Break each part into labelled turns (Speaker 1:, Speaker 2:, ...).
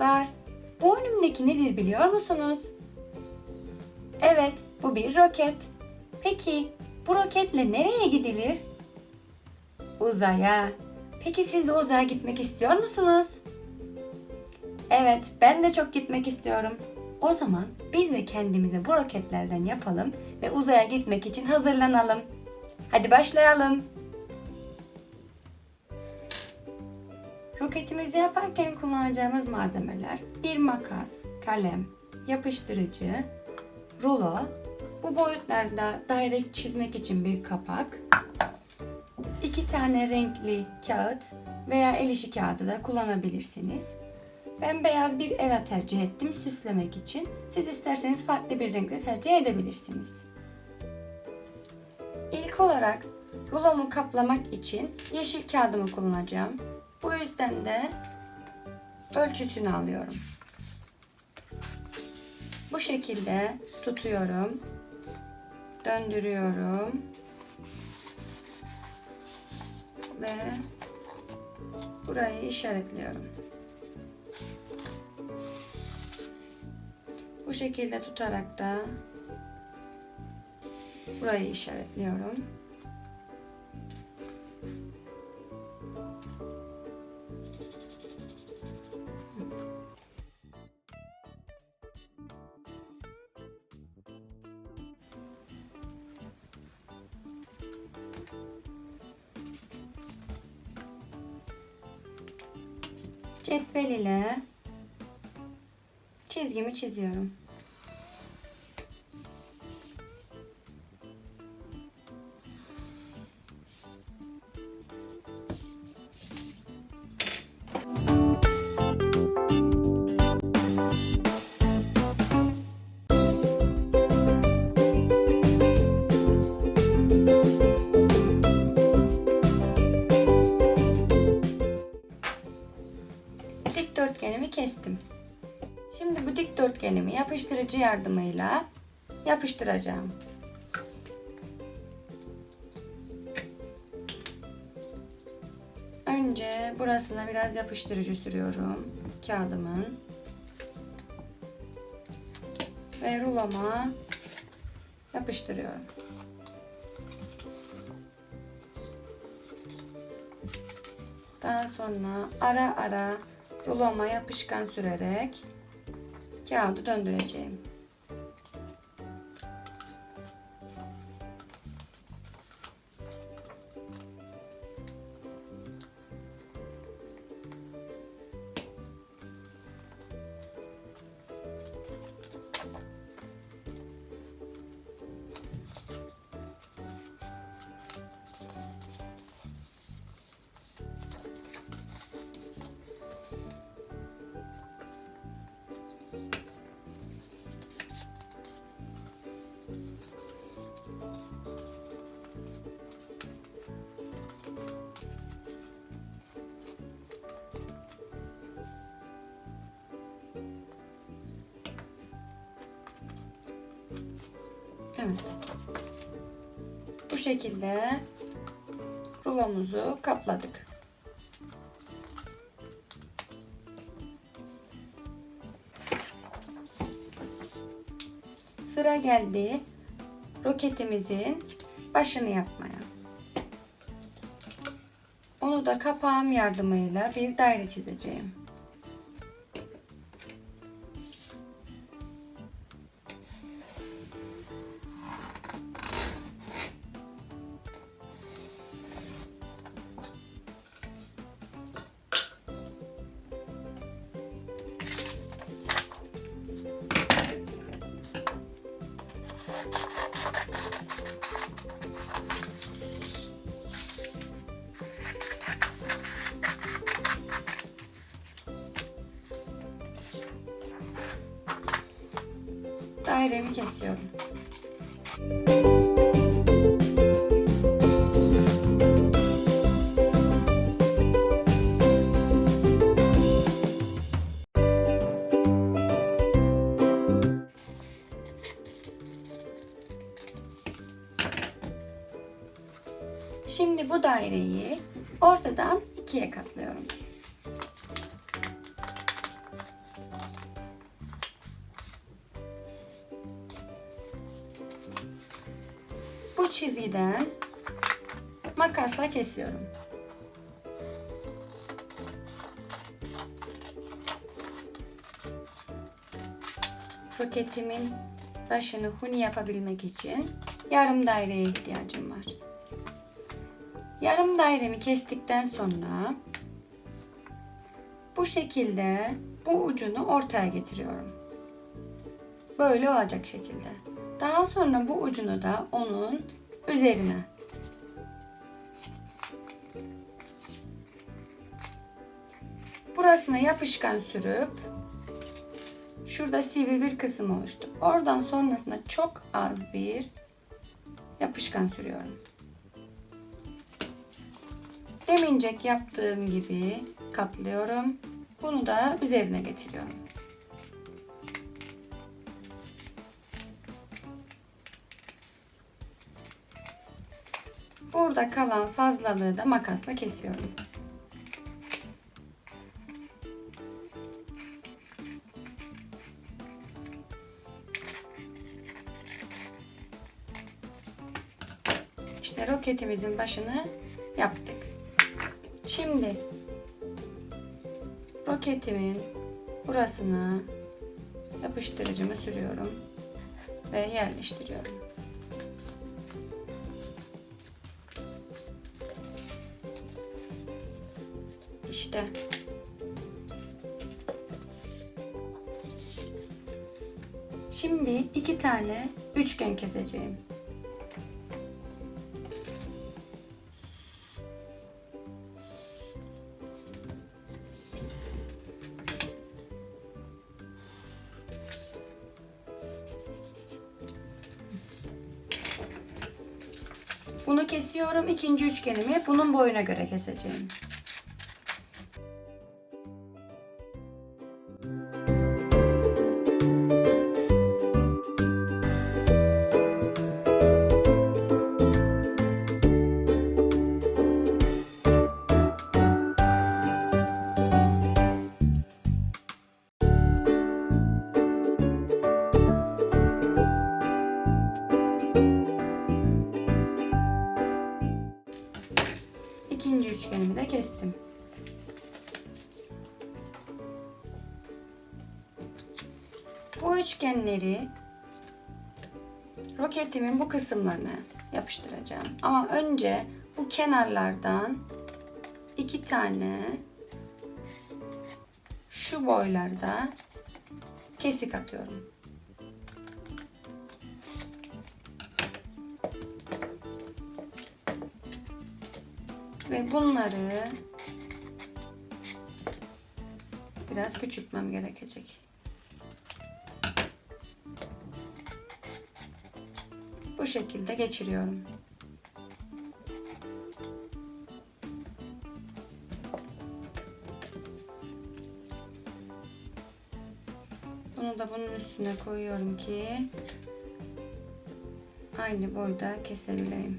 Speaker 1: Çocuklar, bu önümdeki nedir biliyor musunuz? Evet, bu bir roket. Peki, bu roketle nereye gidilir? Uzaya. Peki siz de uzaya gitmek istiyor musunuz? Evet, ben de çok gitmek istiyorum. O zaman biz de kendimize bu roketlerden yapalım ve uzaya gitmek için hazırlanalım. Hadi başlayalım. Roketimizi yaparken kullanacağımız malzemeler bir makas, kalem, yapıştırıcı, rulo, bu boyutlarda daire çizmek için bir kapak, iki tane renkli kağıt veya el işi kağıdı da kullanabilirsiniz. Ben beyaz bir eve tercih ettim süslemek için. Siz isterseniz farklı bir renkle tercih edebilirsiniz. İlk olarak rulomu kaplamak için yeşil kağıdımı kullanacağım. Bu yüzden de ölçüsünü alıyorum. Bu şekilde tutuyorum. Döndürüyorum. Ve burayı işaretliyorum. Bu şekilde tutarak da burayı işaretliyorum. Cetvel ile çizgimi çiziyorum. Yapıştırıcı yardımıyla yapıştıracağım. Önce burasına biraz yapıştırıcı sürüyorum kağıdımın. Ve ruloma yapıştırıyorum. Daha sonra ara ara ruloma yapışkan sürerek kağıdı döndüreceğim. Evet. Bu şekilde rulomuzu kapladık. Sıra geldi roketimizin başını yapmaya. Onu da kapağım yardımıyla bir daire çizeceğim. Dairemi kesiyorum. Şimdi bu daireyi ortadan ikiye katlıyorum. Bu çizgiden makasla kesiyorum. Roketimin başını huni yapabilmek için yarım daireye ihtiyacım var. Yarım dairemi kestikten sonra bu şekilde bu ucunu ortaya getiriyorum. Böyle olacak şekilde. Daha sonra bu ucunu da onun üzerine burasına yapışkan sürüp şurada sivri bir kısım oluştu. Oradan sonrasında çok az bir yapışkan sürüyorum. Demincek yaptığım gibi katlıyorum. Bunu da üzerine getiriyorum. Burada kalan fazlalığı da makasla kesiyorum. İşte roketimizin başını yaptık. Şimdi roketimin burasına yapıştırıcımı sürüyorum ve yerleştiriyorum. İşte. Şimdi iki tane üçgen keseceğim. Bunu kesiyorum. İkinci üçgenimi bunun boyuna göre keseceğim. Üçgenleri roketimin bu kısımlarına yapıştıracağım. Ama önce bu kenarlardan iki tane şu boylarda kesik atıyorum. Ve bunları biraz küçültmem gerekecek. Şekilde geçiriyorum. Bunu da bunun üstüne koyuyorum ki aynı boyda kesebileyim.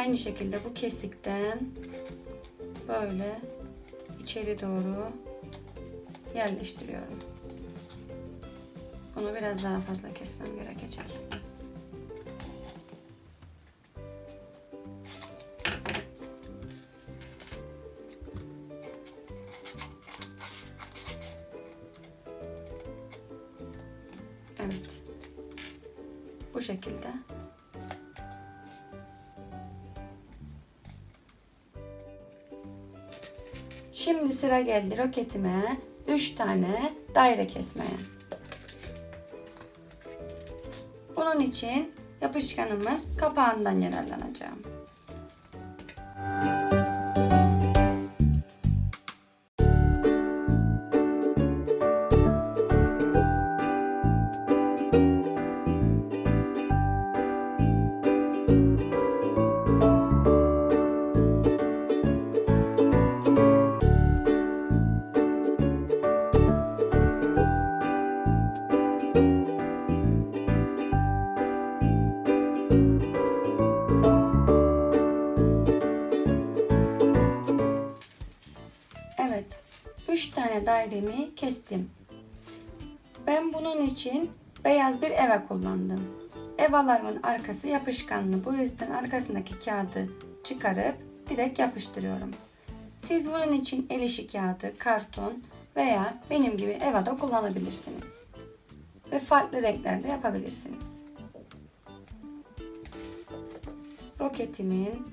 Speaker 1: Aynı şekilde bu kesikten böyle içeri doğru yerleştiriyorum. Bunu biraz daha fazla kesmem gerekecek. Evet. Bu şekilde. Şimdi sıra geldi roketime 3 tane daire kesmeye. Bunun için yapışkanımın kapağından yararlanacağım. Dairemi kestim. Ben bunun için beyaz bir eve kullandım. Evalarımın arkası yapışkanlı. Bu yüzden arkasındaki kağıdı çıkarıp direkt yapıştırıyorum. Siz bunun için el işi kağıdı, karton veya benim gibi evada kullanabilirsiniz. Ve farklı renklerde yapabilirsiniz. Roketimin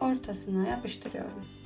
Speaker 1: ortasına yapıştırıyorum.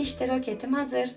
Speaker 1: İşte roketim hazır.